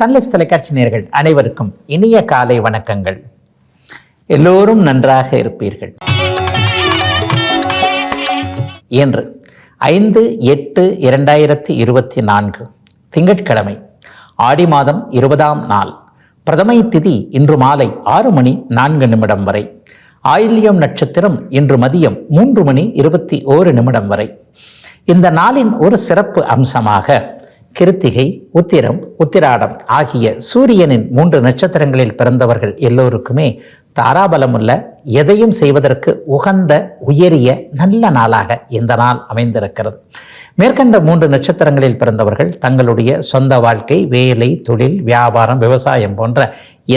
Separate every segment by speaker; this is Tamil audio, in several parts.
Speaker 1: சன்லைஃப் தொலைக்காட்சி நேர்கள் அனைவருக்கும் இனிய காலை வணக்கங்கள். எல்லோரும் நன்றாக இருப்பீர்கள். இன்று ஐந்து எட்டு இரண்டாயிரத்தி இருபத்தி நான்கு திங்கட்கிழமை ஆடி மாதம் இருபதாம் நாள் பிரதமை திதி இன்று மாலை ஆறு மணி நான்கு நிமிடம் வரை ஆயில்யம் நட்சத்திரம் இன்று மதியம் மூன்று மணி இருபத்தி ஓரு நிமிடம் வரை. இந்த நாளின் ஒரு சிறப்பு அம்சமாக கிருத்திகை உத்திரம் உத்திராடம் ஆகிய சூரியனின் மூன்று நட்சத்திரங்களில் பிறந்தவர்கள் எல்லோருக்குமே தாராபலமுள்ள எதையும் செய்வதற்கு உகந்த உயரிய நல்ல நாளாக இந்த நாள் அமைந்திருக்கிறது. மேற்கண்ட மூன்று நட்சத்திரங்களில் பிறந்தவர்கள் தங்களுடைய சொந்த வாழ்க்கை வேலை தொழில் வியாபாரம் விவசாயம் போன்ற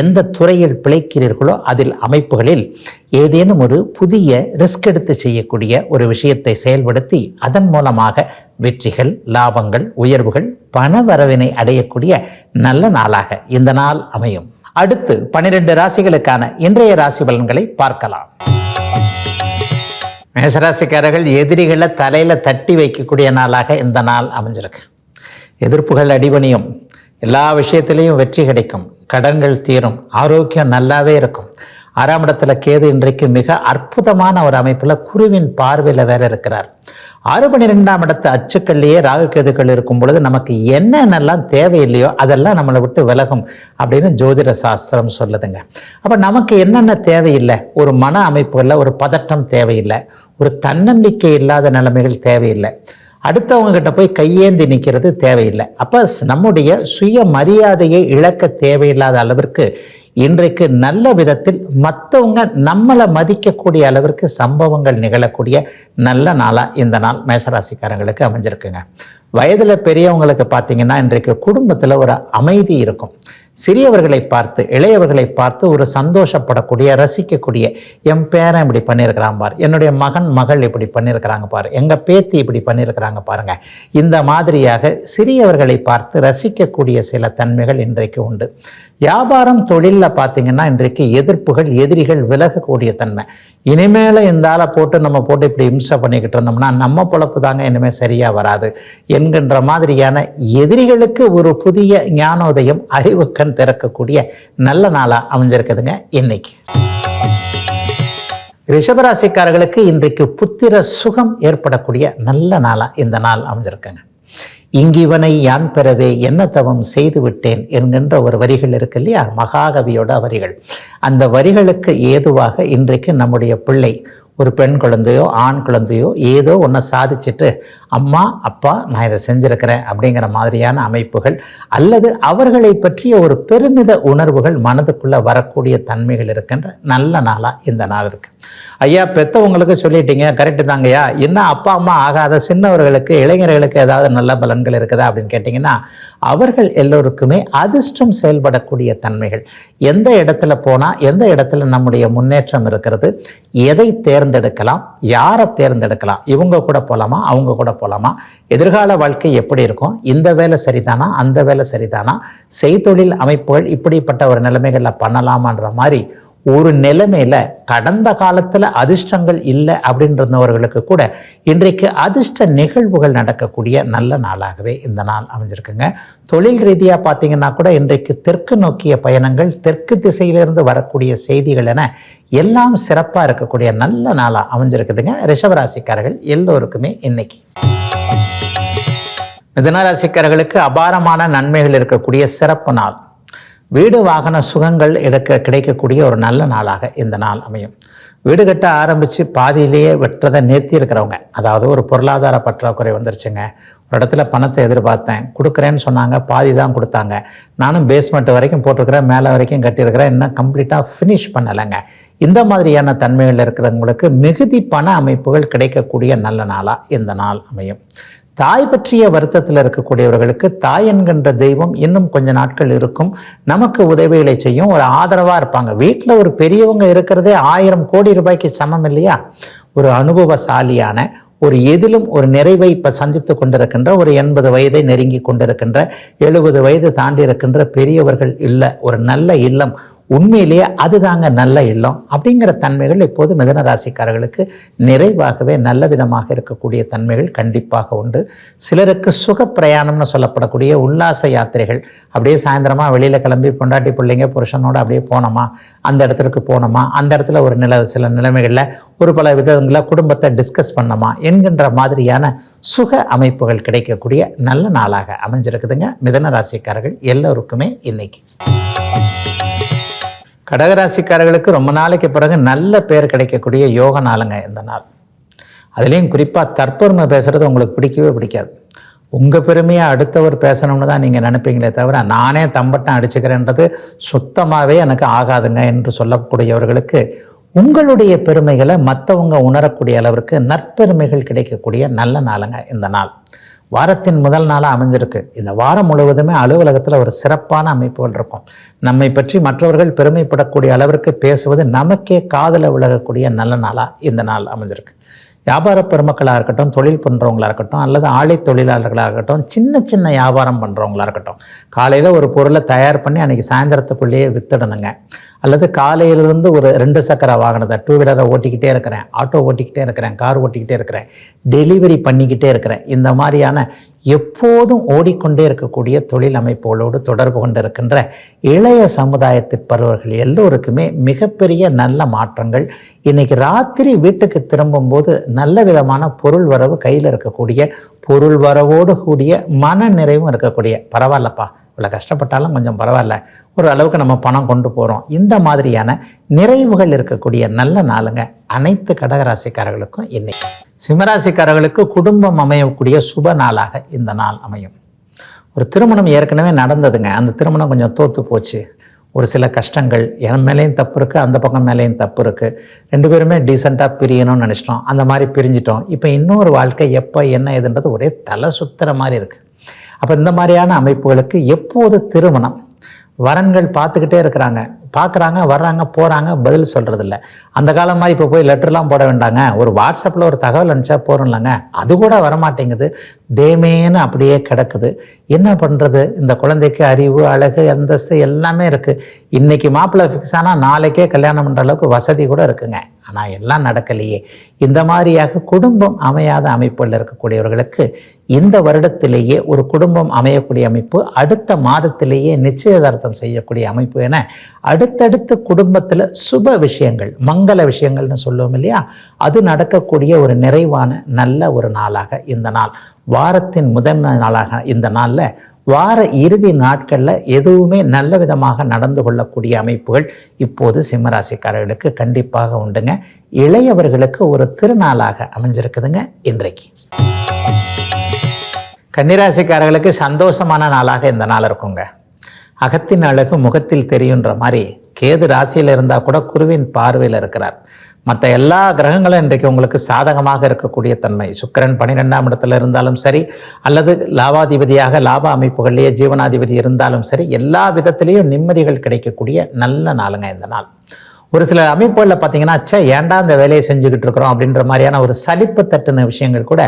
Speaker 1: எந்த துறையில் பிழைக்கிறீர்களோ அதில் அமைப்புகளில் ஏதேனும் ஒரு புதிய ரிஸ்க் எடுத்து செய்யக்கூடிய ஒரு விஷயத்தை செயல்படுத்தி அதன் மூலமாக வெற்றிகள் லாபங்கள் உயர்வுகள் பண வரவினை அடையக்கூடிய நல்ல நாளாக இந்த நாள் அமையும். அடுத்து பனிரெண்டு ராசிகளுக்கான இன்றைய ராசி பலன்களை பார்க்கலாம். மேசராசிக்காரர்கள் எதிரிகளை தலையில் தட்டி வைக்கக்கூடிய நாளாக இந்த நாள் அமைஞ்சிருக்கு. எதிர்ப்புகள் அடிபணியும். எல்லா விஷயத்திலையும் வெற்றி கிடைக்கும். கடன்கள் தீரும். ஆரோக்கியம் நல்லாவே இருக்கும். ஆறாம் இடத்துல கேது இன்றைக்கு மிக அற்புதமான ஒரு அமைப்பில் குருவின் பார்வையில் வேற இருக்கிறார். ஆறு பன்னிரெண்டாம் இடத்து அச்சுக்கள்லேயே ராகு கேதுக்கள் இருக்கும் பொழுது நமக்கு என்னென்னலாம் தேவையில்லையோ அதெல்லாம் நம்மளை விட்டு விலகும் அப்படின்னு ஜோதிட சாஸ்திரம் சொல்லுதுங்க. அப்போ நமக்கு என்னென்ன தேவையில்லை? ஒரு மன அமைப்புகளில் ஒரு பதட்டம் தேவையில்லை. ஒரு தன்னம்பிக்கை இல்லாத நிலைமைகள் தேவையில்லை. அடுத்தவங்க கிட்ட போய் கையேந்தி நிற்கிறது தேவையில்லை. அப்போ நம்முடைய சுய மரியாதையை இழக்க தேவையில்லாத அளவிற்கு இன்றைக்கு நல்ல விதத்தில் மற்றவங்க நம்மளை மதிக்கக்கூடிய அளவிற்கு சம்பவங்கள் நிகழக்கூடிய நல்ல நாளாக இந்த நாள் மேசராசிக்காரங்களுக்கு அமைஞ்சிருக்குங்க. வயதில் பெரியவங்களுக்கு பார்த்தீங்கன்னா இன்றைக்கு குடும்பத்தில் ஒரு அமைதி இருக்கும். சிறியவர்களை பார்த்து இளையவர்களை பார்த்து ஒரு சந்தோஷப்படக்கூடிய ரசிக்கக்கூடிய என் பேரன் இப்படி பண்ணியிருக்கிறான் பார் என்னுடைய மகன் மகள் இப்படி பண்ணியிருக்கிறாங்க பார் எங்கள் பேத்தி இப்படி பண்ணியிருக்கிறாங்க பாருங்க. இந்த மாதிரியாக சிறியவர்களை பார்த்து ரசிக்கக்கூடிய சில தன்மைகள் இன்றைக்கு உண்டு. வியாபாரம் தொழிலில் பார்த்தீங்கன்னா இன்றைக்கு எதிர்ப்புகள் எதிரிகள் விலகக்கூடிய தன்மை. இனிமேல் இந்த ஆளை போட்டு நம்ம போட்டு இப்படி இம்சை பண்ணிக்கிட்டு இருந்தோம்னா நம்ம பொழப்பு தாங்க இனிமேல் சரியாக வராது. என்கின்ற மாதிரியான எதிரிகளுக்கு ஒரு புதிய ஞானோதயம் அறிவுக்கண் திறக்கக்கூடிய நல்ல நாளாக அமைஞ்சிருக்குதுங்க இன்னைக்கு. ரிஷபராசிக்காரர்களுக்கு இன்றைக்கு புத்திர சுகம் ஏற்படக்கூடிய நல்ல நாளாக இந்த நாள் அமைஞ்சிருக்குங்க. இங்கிவனை யான் பெறவே என்ன தவம் செய்து விட்டேன் என்கின்ற ஒரு வரிகள் இருக்கு இல்லையா? மகாகவியோட வரிகள். அந்த வரிகளுக்கு ஏதுவாக இன்றைக்கு நம்முடைய பிள்ளை ஒரு பெண் குழந்தையோ ஆண் குழந்தையோ ஏதோ ஒன்றை சாதிச்சுட்டு அம்மா அப்பா நான் இதை செஞ்சுருக்கிறேன் அப்படிங்கிற மாதிரியான அமைப்புகள் அல்லது அவர்களை பற்றிய ஒரு பெருமித உணர்வுகள் மனதுக்குள்ளே வரக்கூடிய தன்மைகள் இருக்கின்ற நல்ல நாளாக இந்த நாள் இருக்குது ஐயா பெற்றவங்களுக்கு சொல்லிட்டீங்க கரெக்டு தாங்கய்யா. இன்னும் அப்பா அம்மா ஆகாத சின்னவர்களுக்கு இளைஞர்களுக்கு ஏதாவது நல்ல பலன்கள் இருக்குதா அப்படின்னு கேட்டிங்கன்னா அவர்கள் எல்லோருக்குமே அதிர்ஷ்டம் செயல்படக்கூடிய தன்மைகள். எந்த இடத்துல போனால் எந்த இடத்துல நம்முடைய முன்னேற்றம் இருக்கிறது எதை தேர்ந்தெடுக்கலாம் யாரை தேர்ந்தெடுக்கலாம் இவங்க கூட போகலாமா அவங்க கூட போகலாமா எதிர்கால வாழ்க்கை எப்படி இருக்கும்? இந்த வேலை சரிதானா? அந்த வேலை சரிதானா? செய்தொழில் அமைப்புகள் இப்படிப்பட்ட ஒரு நிலைமைகளில் பண்ணலாமான்ற மாதிரி ஒரு நிலைமையில கடந்த காலத்தில் அதிர்ஷ்டங்கள் இல்லை அப்படின்றவர்களுக்கு கூட இன்றைக்கு அதிர்ஷ்ட நிகழ்வுகள் நடக்கக்கூடிய நல்ல நாளாகவே இந்த நாள் அமைஞ்சிருக்குங்க. தொழில் ரீதியாக பார்த்தீங்கன்னா கூட இன்றைக்கு தெற்கு நோக்கிய பயணங்கள் தெற்கு திசையிலிருந்து வரக்கூடிய செய்திகள் என எல்லாம் சிறப்பாக இருக்கக்கூடிய நல்ல நாளாக அமைஞ்சிருக்குதுங்க. ரிஷபராசிக்காரர்கள் எல்லோருக்குமே இன்னைக்கு. மிதனராசிக்காரர்களுக்கு அபாரமான நன்மைகள் இருக்கக்கூடிய சிறப்பு நாள். வீடு வாகன சுகங்கள் எடுக்க கிடைக்கக்கூடிய ஒரு நல்ல நாளாக இந்த நாள் அமையும். வீடு கட்ட ஆரம்பித்து பாதியிலேயே வெட்டுறதை நிறுத்தி இருக்கிறவங்க அதாவது ஒரு பொருளாதார பற்றாக்குறை வந்துருச்சுங்க. ஒரு இடத்துல பணத்தை எதிர்பார்த்தேன் கொடுக்குறேன்னு சொன்னாங்க பாதி தான் கொடுத்தாங்க. நானும் பேஸ்மெண்ட் வரைக்கும் போட்டிருக்கிறேன் மேலே வரைக்கும் கட்டியிருக்கிறேன் இன்னும் கம்ப்ளீட்டாக ஃபினிஷ் பண்ணலைங்க. இந்த மாதிரியான தன்மைகள் இருக்கிறவங்களுக்கு மிகுதி பண அமைப்புகள் கிடைக்கக்கூடிய நல்ல நாளாக இந்த நாள் அமையும். தாய் பற்றிய வருத்தத்தில் இருக்கக்கூடியவர்களுக்கு தாய் என்கின்ற தெய்வம் இன்னும் கொஞ்ச நாட்கள் இருக்கும். நமக்கு உதவிகளை செய்யும் ஒரு ஆதரவாக இருப்பாங்க. வீட்டில் ஒரு பெரியவங்க இருக்கிறதே ஆயிரம் கோடி ரூபாய்க்கு சமம் இல்லையா? ஒரு அனுபவசாலியான ஒரு எதிலும் ஒரு நிறைவை இப்போ சந்தித்து கொண்டிருக்கின்ற ஒரு எண்பது வயதை நெருங்கி கொண்டிருக்கின்ற எழுபது வயது தாண்டி இருக்கின்ற பெரியவர்கள் இல்லை. ஒரு நல்ல இல்லம் உண்மையிலேயே அதுதாங்க நல்ல இல்லம் அப்படிங்கிற தன்மைகள் இப்போது மிதன ராசிக்காரர்களுக்கு நிறைவாகவே நல்ல விதமாக இருக்கக்கூடிய தன்மைகள் கண்டிப்பாக உண்டு. சிலருக்கு சுக பிரயாணம்னு சொல்லப்படக்கூடிய உல்லாச யாத்திரைகள். அப்படியே சாயந்தரமாக வெளியில் கிளம்பி பொண்டாட்டி பிள்ளைங்க புருஷனோடு அப்படியே போனோமா? அந்த இடத்துக்கு போனோமா? அந்த இடத்துல ஒரு நில சில நிலைமைகளில் ஒரு பல விதங்களில் குடும்பத்தை டிஸ்கஸ் பண்ணோமா? என்கின்ற மாதிரியான சுக அமைப்புகள் கிடைக்கக்கூடிய நல்ல நாளாக அமைஞ்சிருக்குதுங்க. மிதன ராசிக்காரர்கள் எல்லோருக்குமே இன்னைக்கு. கடகராசிக்காரர்களுக்கு ரொம்ப நாளைக்கு பிறகு நல்ல பேர் கிடைக்கக்கூடிய யோக நாளுங்க இந்த நாள். அதுலேயும் குறிப்பாக தற்பெருமை பேசுகிறது உங்களுக்கு பிடிக்கவே பிடிக்காது. உங்கள் பெருமையாக அடுத்தவர் பேசணும்னு தான் நீங்கள் நினைப்பீங்களே தவிர நானே தம்பட்டம் அடிச்சுக்கிறேன்றது சுத்தமாகவே எனக்கு ஆகாதுங்க என்று சொல்லக்கூடியவர்களுக்கு உங்களுடைய பெருமைகளை மற்றவங்க உணரக்கூடிய அளவிற்கு நற்பெருமைகள் கிடைக்கக்கூடிய நல்ல நாளுங்க இந்த நாள். வாரத்தின் முதல் நாளாக அமைஞ்சிருக்கு. இந்த வாரம் முழுவதுமே அலுவலகத்தில் ஒரு சிறப்பான அமைப்புகள் இருக்கும். நம்மை பற்றி மற்றவர்கள் பெருமைப்படக்கூடிய அளவிற்கு பேசுவது நமக்கே காதல விலகக்கூடிய நல்ல நாளாக இந்த நாள் அமைஞ்சிருக்கு. வியாபார பெருமக்களாக இருக்கட்டும் தொழில் பண்ணுறவங்களா இருக்கட்டும் அல்லது ஆலை தொழிலாளர்களாக இருக்கட்டும் சின்ன சின்ன வியாபாரம் பண்ணுறவங்களா இருக்கட்டும் காலையில் ஒரு பொருளை தயார் பண்ணி அன்றைக்கி சாயந்தரத்துக்குள்ளேயே வித்துடணுங்க. அல்லது காலையிலிருந்து ஒரு ரெண்டு சக்கர வாகனத்தை டூ வீலரை ஓட்டிக்கிட்டே இருக்கிறேன் ஆட்டோ ஓட்டிக்கிட்டே இருக்கிறேன் கார் ஓட்டிக்கிட்டே இருக்கிறேன் டெலிவரி பண்ணிக்கிட்டே இருக்கிறேன். இந்த மாதிரியான எப்போதும் ஓடிக்கொண்டே இருக்கக்கூடிய தொழில் அமைப்புகளோடு தொடர்பு கொண்டு இருக்கின்ற இளைய சமுதாயத்திற்பவர்கள் எல்லோருக்குமே மிகப்பெரிய நல்ல மாற்றங்கள். இன்றைக்கி ராத்திரி வீட்டுக்கு திரும்பும்போது நல்ல விதமான பொருள் வரவு கையில் இருக்கக்கூடிய பொருள் வரவோடு கூடிய மன நிறைவும் இருக்கக்கூடிய பரவாயில்லப்பா. இவ்வளோ கஷ்டப்பட்டாலும் கொஞ்சம் பரவாயில்ல. ஒரு அளவுக்கு நம்ம பணம் கொண்டு போகிறோம் இந்த மாதிரியான நிறைவுகள் இருக்கக்கூடிய நல்ல நாளுங்க அனைத்து கடகராசிக்காரர்களுக்கும் இன்னைக்கு. சிம்மராசிக்காரர்களுக்கு குடும்பம் அமையக்கூடிய சுப நாளாக இந்த நாள் அமையும். ஒரு திருமணம் ஏற்கனவே நடந்ததுங்க. அந்த திருமணம் கொஞ்சம் தோற்று போச்சு. ஒரு சில கஷ்டங்கள் என் மேலேயும் தப்பு இருக்குது அந்த பக்கம் மேலேயும் தப்பு இருக்குது ரெண்டு பேருமே டீசெண்டாக பிரியணும்னு நினச்சிட்டோம். அந்த மாதிரி பிரிஞ்சிட்டோம். இப்போ இன்னொரு வாழ்க்கை எப்போ என்ன ஏதுன்றது ஒரே தலை சுத்துற மாதிரி இருக்குது அப்போ இந்த மாதிரியான அமைப்புகளுக்கு எப்போது திருமணம்? வரன்கள் பார்த்துக்கிட்டே இருக்கிறாங்க. பார்க்குறாங்க வர்றாங்க போகிறாங்க பதில் சொல்கிறதில்ல அந்த காலமாக இப்போ போய் லெட்டர்லாம் போட வேண்டாங்க. ஒரு வாட்ஸ்அப்பில் ஒரு தகவல் அனுப்பிச்சா போகிறோம்லங்க அது கூட வரமாட்டேங்குது. தேமேன்னு அப்படியே கிடக்குது. என்ன பண்ணுறது இந்த குழந்தைக்கு அறிவு அழகு அந்தஸ்து எல்லாமே இருக்குது இன்றைக்கி மாப்பிள்ளை ஃபிக்ஸ் ஆனால் நாளைக்கே கல்யாணம் பண்ணுற அளவுக்கு வசதி கூட இருக்குங்க. ஆனால் எல்லாம் நடக்கலையே. இந்த மாதிரியாக குடும்பம் அமையாத அமைப்புகளில் இருக்கக்கூடியவர்களுக்கு இந்த வருடத்திலேயே ஒரு குடும்பம் அமையக்கூடிய அமைப்பு அடுத்த மாதத்திலேயே நிச்சயதார்த்தம் செய்யக்கூடிய அமைப்பு என அடுத்தடுத்த குடும்பத்தில் சுப விஷயங்கள் மங்கள விஷயங்கள்னு சொல்லுவோம் இல்லையா? அது நடக்கக்கூடிய ஒரு நிறைவான நல்ல ஒரு நாளாக இந்த நாள். வாரத்தின் முதன்மை நாளாக இந்த நாளில் வார இறுதி நாட்களில் எதுவுமே நல்ல விதமாக நடந்து கொள்ளக்கூடிய அமைப்புகள் இப்போது சிம்மராசிக்காரர்களுக்கு கண்டிப்பாக உண்டுங்க. இளையவர்களுக்கு ஒரு திருநாளாக அமைஞ்சிருக்குதுங்க இன்றைக்கு. கன்னிராசிக்காரர்களுக்கு சந்தோஷமான நாளாக இந்த நாள் இருக்குங்க. அகத்தின் அழகு முகத்தில் தெரியுன்ற மாதிரி கேது ராசியில் இருந்தால் கூட குருவின் பார்வையில் இருக்கிறார். மற்ற எல்லா கிரகங்களும் இன்றைக்கு உங்களுக்கு சாதகமாக இருக்கக்கூடிய தன்மை. சுக்கிரன் பன்னிரெண்டாம் இடத்துல இருந்தாலும் சரி அல்லது லாபாதிபதியாக லாப அமைப்புகள்லேயே ஜீவனாதிபதி இருந்தாலும் சரி எல்லா விதத்திலையும் நிம்மதிகள் கிடைக்கக்கூடிய நல்ல நாளுங்க இந்த நாள். ஒரு சில அமைப்புகளில் பார்த்தீங்கன்னா அச்சா ஏன்டா இந்த வேலையை செஞ்சுக்கிட்டு இருக்கிறோம்? அப்படின்ற மாதிரியான ஒரு சலிப்பு தட்டுன விஷயங்கள் கூட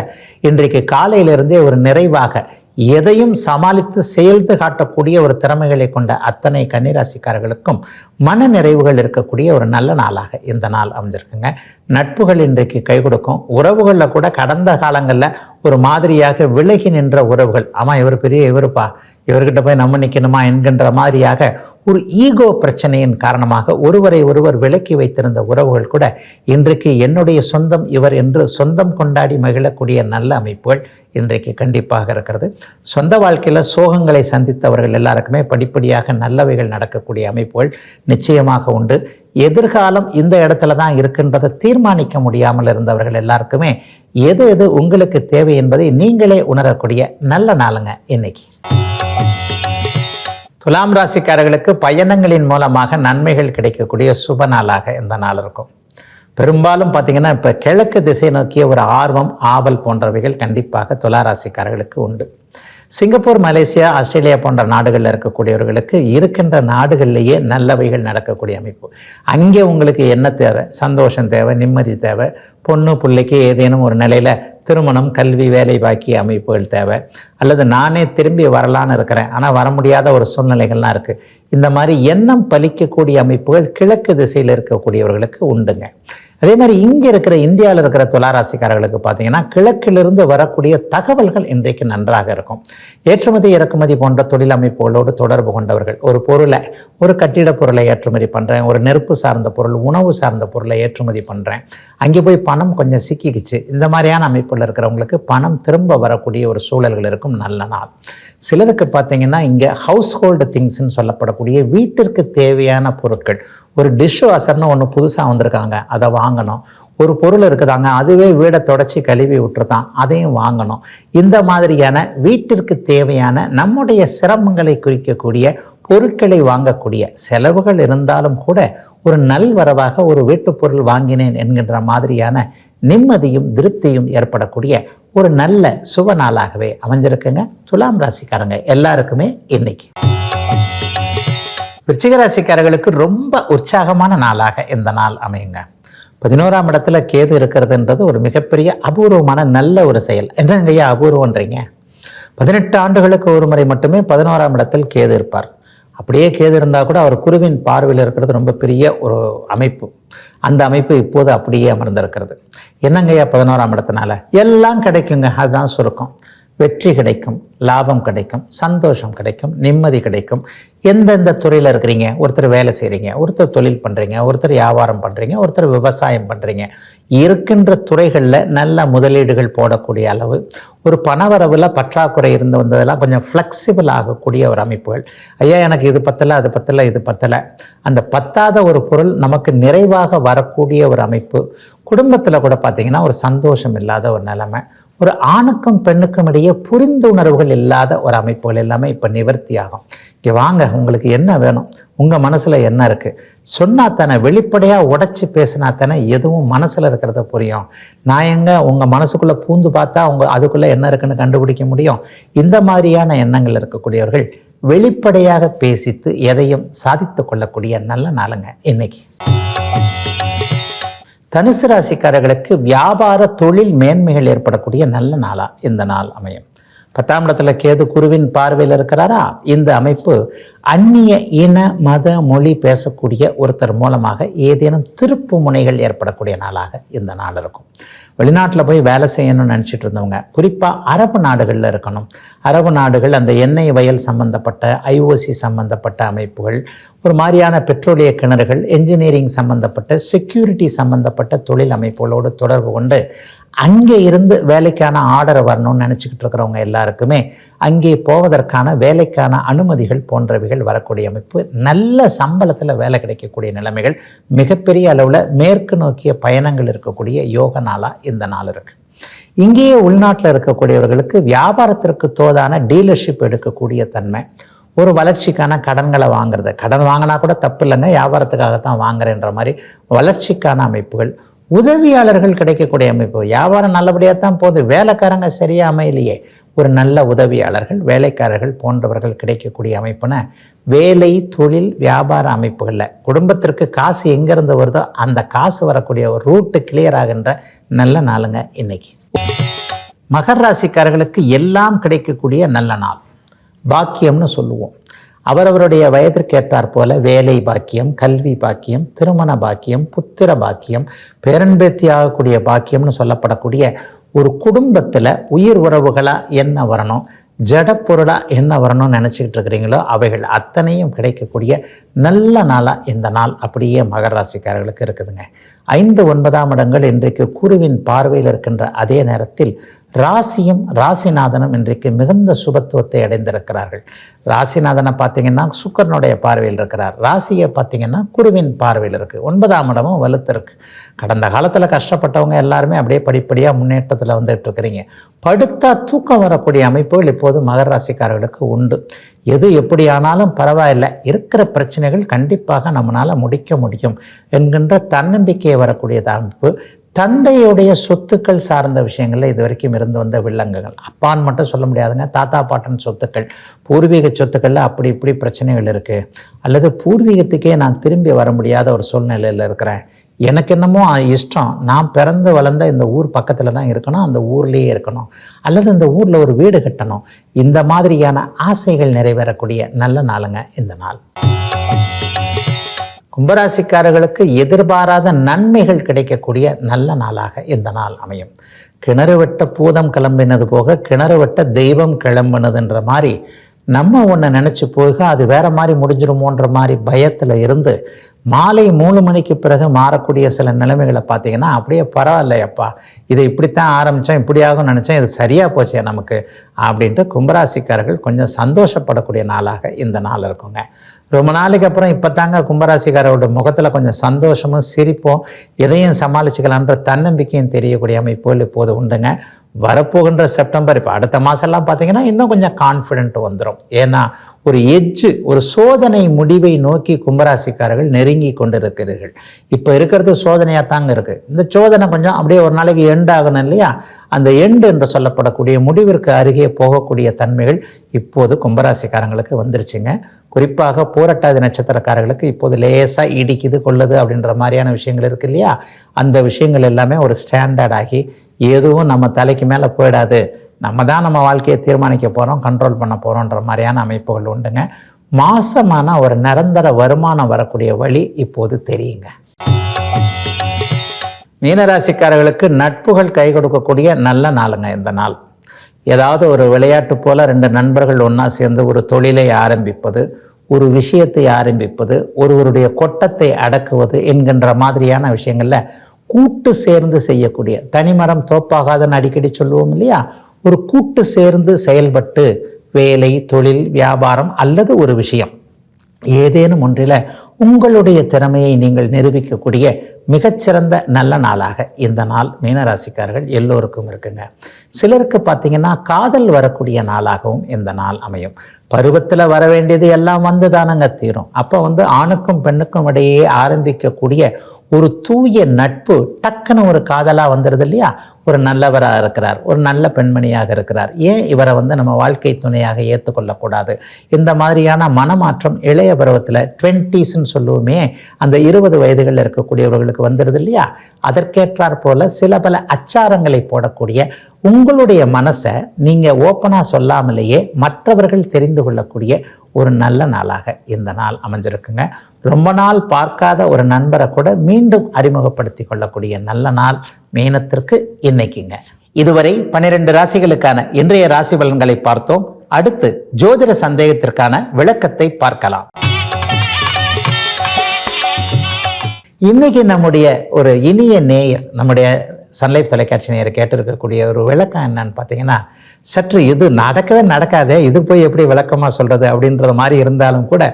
Speaker 1: இன்றைக்கு காலையிலிருந்தே ஒரு நிறைவாக எதையும் சமாளித்து செயல்து காட்டக்கூடிய ஒரு திறமைகளை கொண்ட அத்தனை கன்னிராசிக்காரர்களுக்கும் மன நிறைவுகள் இருக்கக்கூடிய ஒரு நல்ல நாளாக இந்த நாள் அமைஞ்சிருக்குங்க. நட்புகள் இன்றைக்கு கை கொடுக்கும். உறவுகளில் கூட கடந்த காலங்களில் ஒரு மாதிரியாக விலகி நின்ற உறவுகள். ஆமாம் இவர் பெரிய இவருப்பா. இவர்கிட்ட போய் நம்ம நிற்கணுமா என்கின்ற மாதிரியாக ஒரு ஈகோ பிரச்சனையின் காரணமாக ஒருவரை ஒருவர் விலக்கி வைத்திருந்த உறவுகள் கூட இன்றைக்கு என்னுடைய சொந்தம் இவர் என்று சொந்தம் கொண்டாடி மகிழக்கூடிய நல்ல அமைப்புகள் இன்றைக்கு கண்டிப்பாக இருக்கிறது. சொந்த வாழ்க்கையில் சோகங்களை சந்தித்தவர்கள் எல்லாருக்குமே படிப்படியாக நல்லவைகள் நடக்கக்கூடிய அமைப்புகள் நிச்சயமாக உண்டு. எதிர்காலம் இந்த இடத்துல தான் இருக்குன்றதை தீர்மானிக்க முடியாமல் இருந்தவர்கள் எல்லாருக்குமே எது எது உங்களுக்கு தேவை என்பதை நீங்களே உணரக்கூடிய நல்ல நாளுங்க இன்னைக்கு. துலாம் ராசிக்காரர்களுக்கு பயணங்களின் மூலமாக நன்மைகள் கிடைக்கக்கூடிய சுப நாளாக இந்த நாள் இருக்கும். பெரும்பாலும் பார்த்தீங்கன்னா இப்போ கிழக்கு திசை நோக்கிய ஒரு ஆர்வம் ஆவல் போன்றவைகள் கண்டிப்பாக துளாராசிக்காரர்களுக்கு உண்டு. சிங்கப்பூர் மலேசியா ஆஸ்திரேலியா போன்ற நாடுகளில் இருக்கக்கூடியவர்களுக்கு இருக்கின்ற நாடுகள்லேயே நல்லவைகள் நடக்கக்கூடிய அமைப்பு. அங்கே உங்களுக்கு என்ன தேவை? சந்தோஷம் தேவை நிம்மதி தேவை பொண்ணு பிள்ளைக்கு ஏதேனும் ஒரு நிலையில் திருமணம் கல்வி வேலை பாக்கிய அமைப்புகள் தேவை. அல்லது நானே திரும்பி வரலான்னு இருக்கிறேன் ஆனால் வர முடியாத ஒரு சூழ்நிலைகள்லாம் இருக்குது இந்த மாதிரி எண்ணம் பலிக்கக்கூடிய அமைப்புகள் கிழக்கு திசையில் இருக்கக்கூடியவர்களுக்கு உண்டுங்க. அதே மாதிரி இங்கே இருக்கிற இந்தியாவில் இருக்கிற துளாராசிக்காரர்களுக்கு பார்த்தீங்கன்னா கிழக்கிலிருந்து வரக்கூடிய தகவல்கள் இன்றைக்கு நன்றாக இருக்கும். ஏற்றுமதி இறக்குமதி போன்ற தொழில் அமைப்புகளோடு தொடர்பு கொண்டவர்கள் ஒரு பொருளை ஒரு கட்டிட பொருளை ஏற்றுமதி பண்ணுறேன் ஒரு நெருப்பு சார்ந்த பொருள் உணவு சார்ந்த பொருளை ஏற்றுமதி பண்ணுறேன் அங்கே போய் பணம் கொஞ்சம் சிக்கிக்கிச்சு. இந்த மாதிரியான அமைப்பில் இருக்கிறவங்களுக்கு பணம் திரும்ப வரக்கூடிய ஒரு சூழல்கள் இருக்கும் நல்ல நாள். சிலருக்கு பார்த்தீங்கன்னா இங்கே ஹவுஸ் ஹோல்டு திங்ஸ்ன்னு சொல்லப்படக்கூடிய வீட்டிற்கு தேவையான பொருட்கள். ஒரு டிஷ் வாஷர்னு ஒன்று புதுசாக வந்திருக்காங்க. அதை வாங்கணும். ஒரு பொருள் இருக்குதாங்க அதுவே வீடை தொடச்சி கழுவி விட்டுருதான். அதையும் வாங்கணும். இந்த மாதிரியான வீட்டிற்கு தேவையான நம்முடைய சிரமங்களை குறிக்கக்கூடிய பொருட்களை வாங்கக்கூடிய செலவுகள் இருந்தாலும் கூட ஒரு நல்வரவாக ஒரு வீட்டுப் பொருள் வாங்கினேன் என்கின்ற மாதிரியான நிம்மதியும் திருப்தியும் ஏற்படக்கூடிய ஒரு நல்ல சுப நாளாகவே அமைஞ்சிருக்குங்க. துலாம் ராசிக்காரங்க எல்லாருக்குமே இன்னைக்கு. விருச்சிகராசிக்காரர்களுக்கு ரொம்ப உற்சாகமான நாளாக இந்த நாள் அமையுங்க. பதினோராம் இடத்துல கேது இருக்கிறதுன்றது ஒரு மிகப்பெரிய அபூர்வமான நல்ல ஒரு செயல். என்னங்கய்யா அபூர்வன்றீங்க பதினெட்டு ஆண்டுகளுக்கு ஒரு முறை மட்டுமே பதினோராம் இடத்தில் கேது இருப்பார். அப்படியே கேது இருந்தால் கூட அவர் குருவின் பார்வையில் இருக்கிறது ரொம்ப பெரிய ஒரு அமைப்பு. அந்த அமைப்பு இப்போது அப்படியே அமர்ந்திருக்கிறது. என்னங்கய்யா பதினோராம் இடத்தினால? எல்லாம் கிடைக்குங்க. அதுதான் சுருக்கம். வெற்றி கிடைக்கும் லாபம் கிடைக்கும் சந்தோஷம் கிடைக்கும் நிம்மதி கிடைக்கும். எந்தெந்த துறையில் இருக்கிறீங்க? ஒருத்தர் வேலை செய்கிறீங்க ஒருத்தர் தொழில் பண்ணுறீங்க ஒருத்தர் வியாபாரம் பண்ணுறீங்க ஒருத்தர் விவசாயம் பண்ணுறீங்க இருக்கின்ற துறைகளில் நல்ல முதலீடுகள் போடக்கூடிய அளவு ஒரு பணவரவில் பற்றாக்குறை இருந்து வந்ததெல்லாம் கொஞ்சம் ஃப்ளெக்சிபிள் ஆகக்கூடிய ஒரு அமைப்புகள். ஐயா எனக்கு இது பத்தலை அது பத்தலை இது பத்தலை. அந்த பத்தாத ஒரு பொருள் நமக்கு நிறைவாக வரக்கூடிய ஒரு அமைப்பு. குடும்பத்தில் கூட பார்த்திங்கன்னா ஒரு சந்தோஷம் இல்லாத ஒரு நிலைமை. ஒரு ஆணுக்கும் பெண்ணுக்கும் இடையே புரிந்துணர்வுகள் இல்லாத ஒரு அமைப்புகள் எல்லாமே இப்போ நிவர்த்தி ஆகும். இங்கே வாங்க உங்களுக்கு என்ன வேணும்? உங்கள் மனசில் என்ன இருக்குது சொன்னா தானே வெளிப்படையாக உடைச்சி பேசினா தானே எதுவும் மனசில் இருக்கிறத புரியும். நான் எங்கே உங்கள் மனசுக்குள்ளே பூந்து பார்த்தா உங்கள் அதுக்குள்ளே என்ன இருக்குன்னு கண்டுபிடிக்க முடியும்? இந்த மாதிரியான எண்ணங்கள் இருக்கக்கூடியவர்கள் வெளிப்படையாக பேசித்து எதையும் சாதித்து கொள்ளக்கூடிய நல்ல நாளுங்க இன்னைக்கு. தனுசு ராசிக்காரர்களுக்கு வியாபார தொழில் மேன்மைகள் ஏற்படக்கூடிய நல்ல நாளாக இந்த நாள் அமையும். பத்தாம் இடத்துல கேது குருவின் பார்வையில் இருக்கிறாரா? இந்த அமைப்பு அந்நிய இன மத மொழி பேசக்கூடிய ஒருத்தர் மூலமாக ஏதேனும் திருப்பு முனைகள் ஏற்படக்கூடிய நாளாக இந்த நாள் இருக்கும். வெளிநாட்டில் போய் வேலை செய்யணும்னு நினச்சிட்டு இருந்தவங்க குறிப்பாக அரபு நாடுகளில் இருக்கணும். அரபு நாடுகள் அந்த எண்ணெய் வயல் சம்பந்தப்பட்ட ஐஓசி சம்பந்தப்பட்ட அமைப்புகள் ஒரு மாதிரியான பெட்ரோலிய கிணறுகள் என்ஜினியரிங் சம்பந்தப்பட்ட செக்யூரிட்டி சம்பந்தப்பட்ட தொழில் அமைப்புகளோடு தொடர்பு கொண்டு அங்கே இருந்து வேலைக்கான ஆர்டர் வரணும்னு நினச்சிக்கிட்டு இருக்கிறவங்க எல்லாருக்குமே அங்கே போவதற்கான வேலைக்கான அனுமதிகள் போன்றவைகள் வரக்கூடிய அமைப்பு நல்ல சம்பளத்தில் வேலை கிடைக்கக்கூடிய நிலைமைகள் மிகப்பெரிய அளவில் மேற்கு நோக்கிய பயணங்கள் இருக்கக்கூடிய யோக நாளாக இந்த நாள் இருக்குது இங்கேயே உள்நாட்டில் இருக்கக்கூடியவர்களுக்கு வியாபாரத்திற்கு தோதான டீலர்ஷிப் எடுக்கக்கூடிய தன்மை ஒரு வளர்ச்சிக்கான கடன்களை வாங்குறது. கடன் வாங்கினா கூட தப்பு இல்லைங்க வியாபாரத்துக்காகத்தான் வாங்குறேன்ற மாதிரி வளர்ச்சிக்கான அமைப்புகள் உதவியாளர்கள் கிடைக்கக்கூடிய அமைப்பு. வியாபாரம் நல்லபடியாக தான் போகுது. வேலைக்காரங்க சரியாக அமையலையே. ஒரு நல்ல உதவியாளர்கள் வேலைக்காரர்கள் போன்றவர்கள் கிடைக்கக்கூடிய அமைப்புன வேலை தொழில் வியாபார அமைப்புகளில். குடும்பத்திற்கு காசு எங்கேருந்து வருதோ அந்த காசு வரக்கூடிய ஒரு ரூட்டு கிளியர் ஆகின்ற நல்ல நாளுங்க இன்னைக்கு. மகர் ராசிக்காரர்களுக்கு எல்லாம் கிடைக்கக்கூடிய நல்ல நாள். பாக்கியம்னு சொல்லுவோம். அவரவருடைய வயதிற்கு ஏற்றாற் போல வேலை பாக்கியம் கல்வி பாக்கியம் திருமண பாக்கியம் புத்திர பாக்கியம் பேரன்பேத்தி ஆகக்கூடிய பாக்கியம்னு சொல்லப்படக்கூடிய ஒரு குடும்பத்தில் உயிர் உறவுகளாக என்ன வரணும் ஜடப்பொருளாக என்ன வரணும்னு நினச்சிக்கிட்டு இருக்கிறீங்களோ அவைகள் அத்தனையும் கிடைக்கக்கூடிய நல்ல நாளாக இந்த நாள் அப்படியே மகர ராசிக்காரர்களுக்கு இருக்குதுங்க. ஐந்து ஒன்பதாம் இடங்கள் இன்றைக்கு குருவின் பார்வையில் இருக்கின்ற அதே நேரத்தில் ராசியும் ராசிநாதனும் இன்றைக்கு மிகுந்த சுபத்துவத்தை அடைந்திருக்கிறார்கள். ராசிநாதனை பார்த்தீங்கன்னா சுக்கரனுடைய பார்வையில் இருக்கிறார். ராசியை பார்த்தீங்கன்னா குருவின் பார்வையில் இருக்குது ஒன்பதாம் இடமும் வலுத்திருக்கு கடந்த காலத்தில் கஷ்டப்பட்டவங்க எல்லாருமே அப்படியே படிப்படியாக முன்னேற்றத்தில் வந்துட்டு இருக்கிறீங்க. படுத்தா தூக்கம் வரக்கூடிய அமைப்புகள் இப்போது மகர ராசிக்காரர்களுக்கு உண்டு. எது எப்படியானாலும் பரவாயில்லை. இருக்கிற பிரச்சனைகள் கண்டிப்பாக நம்மளால் முடிக்க முடியும் என்கின்ற தன்னம்பிக்கையை வரக்கூடிய அமைப்பு தந்தையுடைய சொத்துக்கள் சார்ந்த விஷயங்களில் இது வரைக்கும் இருந்து வந்த வில்லங்கங்கள் அப்பான்னு மட்டும் சொல்ல முடியாதுங்க. தாத்தா பாட்டன் சொத்துக்கள். பூர்வீக சொத்துக்களில் அப்படி இப்படி பிரச்சனைகள் இருக்குது அல்லது பூர்வீகத்துக்கே நான் திரும்பி வர முடியாத ஒரு சூழ்நிலையில் இருக்கிறேன். எனக்கு என்னமோ இஷ்டம். நான் பிறந்து வளர்ந்த இந்த ஊர் பக்கத்தில் தான் இருக்கணும் அந்த ஊர்லேயே இருக்கணும். அல்லது இந்த ஊரில் ஒரு வீடு கட்டணும். இந்த மாதிரியான ஆசைகள் நிறைவேறக்கூடிய நல்ல நாளுங்க இந்த நாள். கும்பராசிக்காரர்களுக்கு எதிர்பாராத நன்மைகள் கிடைக்கக்கூடிய நல்ல நாளாக இந்த நாள் அமையும். கிணறு வெட்ட பூதம் கிளம்பினது போக கிணறு வெட்ட தெய்வம் கிளம்பினதுன்ற மாதிரி நம்ம ஒன்று நினச்சி போக அது வேற மாதிரி முடிஞ்சிருமோன்ற மாதிரி பயத்தில் இருந்து மாலை மூணு மணிக்கு பிறகு மாறக்கூடிய சில நிலைமைகளை பார்த்தீங்கன்னா அப்படியே பரவாயில்லையப்பா. இதை இப்படித்தான் ஆரம்பித்தோம் இப்படியாகும் நினச்சேன் இது சரியாக போச்சே நமக்கு அப்படின்ட்டு கும்பராசிக்காரர்கள் கொஞ்சம் சந்தோஷப்படக்கூடிய நாளாக இந்த நாள் இருக்குங்க. ரொம்ப நாளைக்கு அப்புறம் இப்போ தாங்க கும்பராசிக்காரோட முகத்தில் கொஞ்சம் சந்தோஷமும் சிரிப்போம் எதையும் சமாளிச்சுக்கலான்ற தன்னம்பிக்கையும் தெரியக்கூடிய அமைப்புகள் இப்போது உண்டுங்க. வரப்போகின்ற செப்டம்பர் இப்போ அடுத்த மாதம்லாம் பார்த்தீங்கன்னா இன்னும் கொஞ்சம் கான்ஃபிடென்ட் வந்துடும் ஏன்னா ஒரு எஜ்ஜு ஒரு சோதனை முடிவை நோக்கி கும்பராசிக்காரர்கள் நெருங்கி கொண்டிருக்கிறீர்கள். இப்போ இருக்கிறது சோதனையாக தாங்க இருக்குது இந்த சோதனை கொஞ்சம் அப்படியே ஒரு நாளைக்கு எண்ட் ஆகணும் இல்லையா? அந்த எண்டு என்று சொல்லப்படக்கூடிய முடிவிற்கு அருகே போகக்கூடிய தன்மைகள் இப்போது கும்பராசிக்காரங்களுக்கு வந்துருச்சுங்க. குறிப்பாக போராட்டாதி நட்சத்திரக்காரர்களுக்கு இப்போது லேசாக இடிக்குது கொள்ளுது அப்படின்ற மாதிரியான விஷயங்கள் இருக்குது இல்லையா? அந்த விஷயங்கள் எல்லாமே ஒரு ஸ்டாண்டர்ட் ஆகி எதுவும் நம்ம தலைக்கு மேலே போயிடாது. நம்ம தான் நம்ம வாழ்க்கையை தீர்மானிக்க போகிறோம் கண்ட்ரோல் பண்ண போகிறோன்ற மாதிரியான அமைப்புகள் உண்டுங்க. மாசமான ஒரு நிரந்தர வருமானம் வரக்கூடிய வழி இப்போது தெரியுங்க. மீனராசிக்காரர்களுக்கு நட்புகள் கை கொடுக்கக்கூடிய நல்ல நாளுங்க இந்த நாள். ஏதாவது ஒரு விளையாட்டு போல ரெண்டு நண்பர்கள் ஒன்றா சேர்ந்து ஒரு தொழிலை ஆரம்பிப்பது ஒரு விஷயத்தை ஆரம்பிப்பது ஒருவருடைய கொட்டத்தை அடக்குவது என்கின்ற மாதிரியான விஷயங்களில் கூட்டு சேர்ந்து செய்யக்கூடிய தனிமரம் தோப்பாகாதன்னு அடிக்கடி சொல்லுவோம் இல்லையா? ஒரு கூட்டு சேர்ந்து செயல்பட்டு வேலை தொழில் வியாபாரம் அல்லது ஒரு விஷயம். ஏதேனும் ஒன்றில் உங்களுடைய திறமையை நீங்கள் நிரூபிக்கக்கூடிய மிகச்சிறந்த நல்ல நாளாக இந்த நாள் மீனராசிக்காரர்கள் எல்லோருக்கும் இருக்குங்க. சிலருக்கு பார்த்தீங்கன்னா காதல் வரக்கூடிய நாளாகவும் இந்த நாள் அமையும். பருவத்தில் வர வேண்டியது எல்லாம் வந்து தானங்க தீரும். அப்போ வந்து ஆணுக்கும் பெண்ணுக்கும் இடையே ஆரம்பிக்கக்கூடிய ஒரு தூய நட்பு டக்குன்னு ஒரு காதலாக வந்துடுது இல்லையா? ஒரு நல்லவராக இருக்கிறார் ஒரு நல்ல பெண்மணியாக இருக்கிறார். ஏன் இவரை வந்து நம்ம வாழ்க்கை துணையாக ஏற்றுக்கொள்ளக்கூடாது இந்த மாதிரியான மனமாற்றம் இளைய பருவத்தில் டுவெண்ட்டீஸ்ன்னு சொல்லுவோமே அந்த இருபது வயதுகளில் இருக்கக்கூடியவர்களுக்கு வந்துடுது இல்லையா? அதற்கேற்றாற் போல சில பல அச்சாரங்களை போடக்கூடிய உங்களுடைய மனசை நீங்கள் ஓப்பனாக சொல்லாமலேயே மற்றவர்கள் தெரிந்து கொள்ளக்கூடிய ஒரு நல்ல நாளாக இந்த நாள் அமைஞ்சிருக்குங்க. ரொம்ப நாள் பார்க்காத ஒரு நண்பரை கூட மீண்டும் அறிமுகப்படுத்தி கொள்ளக்கூடிய நல்ல நாள் மீனத்திற்கு இன்னைக்குங்க. இதுவரை பன்னிரெண்டு ராசிகளுக்கான இன்றைய ராசி பலன்களை பார்த்தோம். அடுத்து ஜோதிட சந்தேகத்திற்கான விளக்கத்தை பார்க்கலாம். இன்னைக்கு நம்முடைய ஒரு இனிய நேயர் நம்முடைய சன்லைஃப் தொலைக்காட்சி நேயர் கேட்டிருக்கக்கூடிய ஒரு விளக்கம் என்னன்னு பார்த்தீங்கன்னா சற்று இது நடக்கவே நடக்காதே இது போய் எப்படி விளக்கமாக சொல்கிறது அப்படின்றது மாதிரி இருந்தாலும் கூட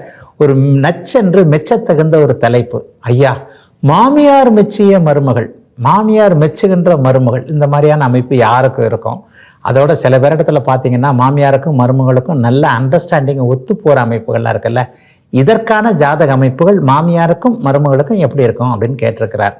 Speaker 1: ஒரு நச்சென்று மெச்சத்தகுந்த ஒரு தலைப்பு. ஐயா மாமியார் மெச்சிய மருமகள் மாமியார் மெச்சுகின்ற மருமகள் இந்த மாதிரியான அமைப்பு யாருக்கும் இருக்கும்? அதோட சில பேரிடத்துல பார்த்தீங்கன்னா மாமியாருக்கும் மருமகளுக்கும் நல்ல அண்டர்ஸ்டாண்டிங் ஒத்து போகிற அமைப்புகள்லாம் இருக்குல்ல? இதற்கான ஜாதக அமைப்புகள் மாமியாருக்கும் மருமகளுக்கும் எப்படி இருக்கும் அப்படின்னு கேட்டிருக்கிறார்.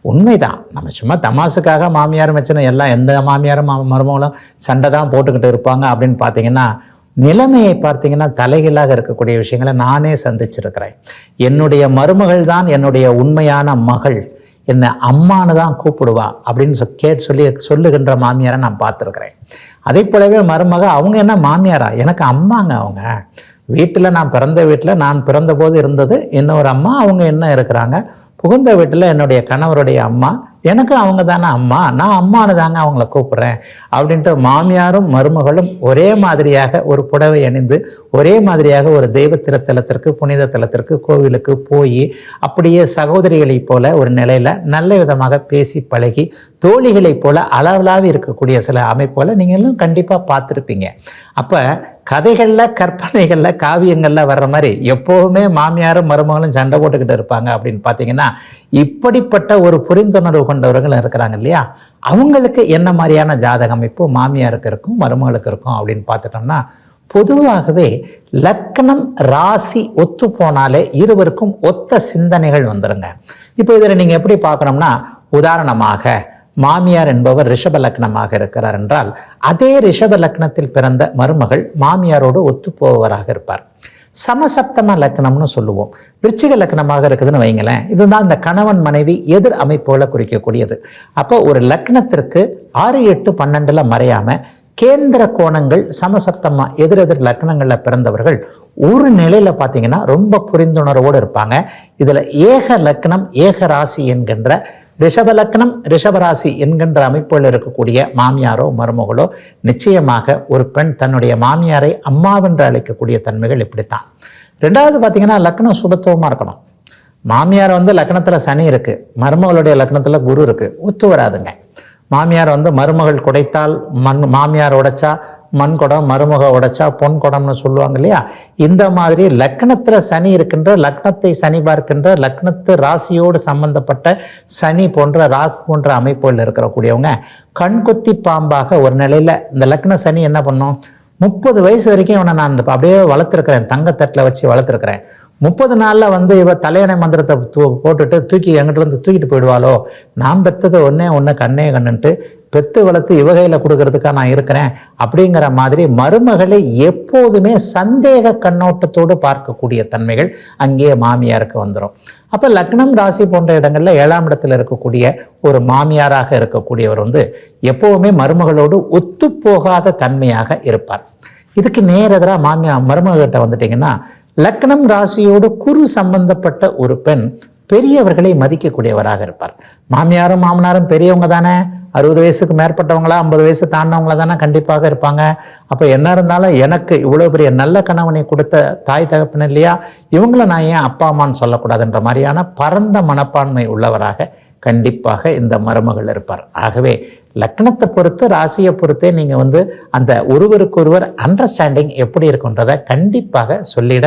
Speaker 1: உண்மைதான். நம்ம சும்மா தமாசுக்காக மாமியார் மெச்சனை எல்லாம் எந்த மாமியாரும் மா- மருமகளும் சண்டை தான் போட்டுக்கிட்டு இருப்பாங்க அப்படின்னு பார்த்தீங்கன்னா நிலைமையை பார்த்தீங்கன்னா தலைகீழாக இருக்கக்கூடிய விஷயங்களை நானே சந்திச்சிருக்கிறேன். என்னுடைய மருமகள் தான் என்னுடைய உண்மையான மகள். என்னை அம்மானு தான் கூப்பிடுவா அப்படின்னு சொ கேட் சொல்லி சொல்லுகின்ற மாமியாரை நான் பார்த்துருக்குறேன். அதே போலவே மருமக அவங்க என்ன மாமியாரா? எனக்கு அம்மாங்க அவங்க. வீட்டில் நான் பிறந்த வீட்டில் நான் பிறந்தபோது இருந்தது இன்னொரு அம்மா அவங்க என்ன இருக்கிறாங்க? புகுந்த வீட்டில் என்னுடைய கணவருடைய அம்மா எனக்கு அவங்க தானே அம்மா நான் அம்மானு தாங்க அவங்கள கூப்பிட்றேன் அப்படின்ட்டு மாமியாரும் மருமகளும் ஒரே மாதிரியாக ஒரு புடவை அணிந்து ஒரே மாதிரியாக ஒரு தெய்வ திருத்தலத்திற்கு புனித தலத்திற்கு கோவிலுக்கு போய் அப்படியே சகோதரிகளைப் போல ஒரு நிலையில் நல்ல விதமாக பேசி பழகி தோழிகளைப் போல அளவலாவி இருக்கக்கூடிய சில அமைப்புகளை நீங்களும் கண்டிப்பாக பார்த்துருப்பீங்க. அப்போ கதைகளில் கற்பனைகளில் காவியங்களில் வர்ற மாதிரி எப்போவுமே மாமியாரும் மருமகளும் சண்டை போட்டுக்கிட்டு இருப்பாங்க அப்படின்னு பார்த்தீங்கன்னா இப்படிப்பட்ட ஒரு புரிந்துணர்வு கொண்டவர்கள் இருக்கிறாங்க இல்லையா? அவங்களுக்கு என்ன மாதிரியான ஜாதக அமைப்பு மாமியாருக்கு இருக்கும் மருமகளுக்கு இருக்கும் அப்படின்னு பார்த்துட்டோம்னா பொதுவாகவே லக்னம் ராசி ஒத்து போனாலே இருவருக்கும் ஒத்த சிந்தனைகள் வந்துருங்க. இப்போ இதில் நீங்கள் எப்படி பார்க்கணும்னா உதாரணமாக மாமியார் என்பவர் ரிஷப லக்னமாக இருக்கிறார் என்றால் அதே ரிஷப லக்னத்தில் பிறந்த மருமகள் மாமியாரோடு ஒத்துப்போவராக இருப்பார். சமசப்தம லக்னம்னு சொல்லுவோம். விருச்சிக லக்னமாக இருக்குதுன்னு வைங்களேன் இதுதான் இந்த கணவன் மனைவி எதிர் அமைப்போல குறிக்கக்கூடியது. அப்போ ஒரு லக்னத்திற்கு ஆறு எட்டு பன்னெண்டுல மறையாம கேந்திர கோணங்கள் சமசப்தமா எதிரெதிர் லக்னங்களில் பிறந்தவர்கள் ஒரு நிலையில பார்த்தீங்கன்னா ரொம்ப புரிந்துணர்வோடு இருப்பாங்க. இதுல ஏக லக்னம் ஏக ராசி என்கின்ற ரிஷப லக்னம் ரிஷபராசி என்கின்ற அமைப்புகள் இருக்கக்கூடிய மாமியாரோ மருமகளோ நிச்சயமாக ஒரு பெண் தன்னுடைய மாமியாரை அம்மாவென்று அழைக்கக்கூடிய தன்மைகள் இப்படித்தான். ரெண்டாவது பார்த்தீங்கன்னா லக்னம் சுபத்துவமாக இருக்கணும். மாமியார் வந்து லக்னத்தில் சனி இருக்குது மருமகளுடைய லக்னத்தில் குரு இருக்குது ஒத்து வராதுங்க. மாமியார் வந்து மருமகள் குடைத்தால் மண் மாமியார் உடைச்சா மண் குடம் மருமக உடைச்சா பொன் குடம்னு சொல்லுவாங்க இல்லையா? இந்த மாதிரி லக்னத்தில் சனி இருக்கின்ற லக்னத்தை சனி பார்க்கின்ற லக்னத்து ராசியோடு சம்பந்தப்பட்ட சனி போன்ற ராக் போன்ற அமைப்புகள் இருக்கக்கூடியவங்க கண்கொத்தி பாம்பாக ஒரு நிலையில் இந்த லக்ன சனி என்ன பண்ணும்? முப்பது வயசு வரைக்கும் இவனை நான் அந்த அப்படியே வளர்த்துருக்கிறேன் தங்கத்தட்டில் வச்சு வளர்த்துருக்கிறேன். முப்பது நாளில் வந்து இவ தலையணை மந்திரத்தை தூ போட்டுட்டு தூக்கி எங்கிட்டருந்து தூக்கிட்டு போயிடுவாளோ? நான் பெத்தது ஒன்றே ஒன்று கண்ணே கண்ணுன்ட்டு பெத்து வளர்த்து இவகையில் கொடுக்கறதுக்காக நான் இருக்கிறேன் அப்படிங்கிற மாதிரி மருமகளை எப்போதுமே சந்தேக கண்ணோட்டத்தோடு பார்க்கக்கூடிய தன்மைகள் அங்கேயே மாமியாருக்கு வந்துடும் அப்போ லக்னம் ராசி போன்ற இடங்களில் ஏழாம் இடத்துல இருக்கக்கூடிய ஒரு மாமியாராக இருக்கக்கூடியவர் வந்து எப்போவுமே மருமகளோடு ஒத்துப்போகாத தன்மையாக இருப்பார். இதுக்கு நேரெதிராக மாமியார் மருமகிட்ட வந்துட்டிங்கன்னா லக்னம் ராசியோடு குரு சம்பந்தப்பட்ட ஒரு பெண் பெரியவர்களை மதிக்கக்கூடியவராக இருப்பார். மாமியாரும் மாமனாரும் பெரியவங்க தானே? அறுபது வயசுக்கு மேற்பட்டவங்களா ஐம்பது வயசு தாண்டினவங்களா தானே கண்டிப்பாக இருப்பாங்க. அப்போ என்ன இருந்தாலும் எனக்கு இவ்வளோ பெரிய நல்ல கணவனை கொடுத்த தாய் தகப்பன் இல்லையா? இவங்கள நான் ஏன் அப்பா அம்மான்னு சொல்லக்கூடாதுன்ற மாதிரியான பரந்த மனப்பான்மை உள்ளவராக கண்டிப்பாக இந்த மருமகள் இருப்பார். ஆகவே லக்னத்தை பொறுத்து ராசியை பொறுத்தே நீங்கள் வந்து அந்த ஒருவருக்கொருவர் அண்டர்ஸ்டாண்டிங் எப்படி இருக்குன்றதை கண்டிப்பாக சொல்லிட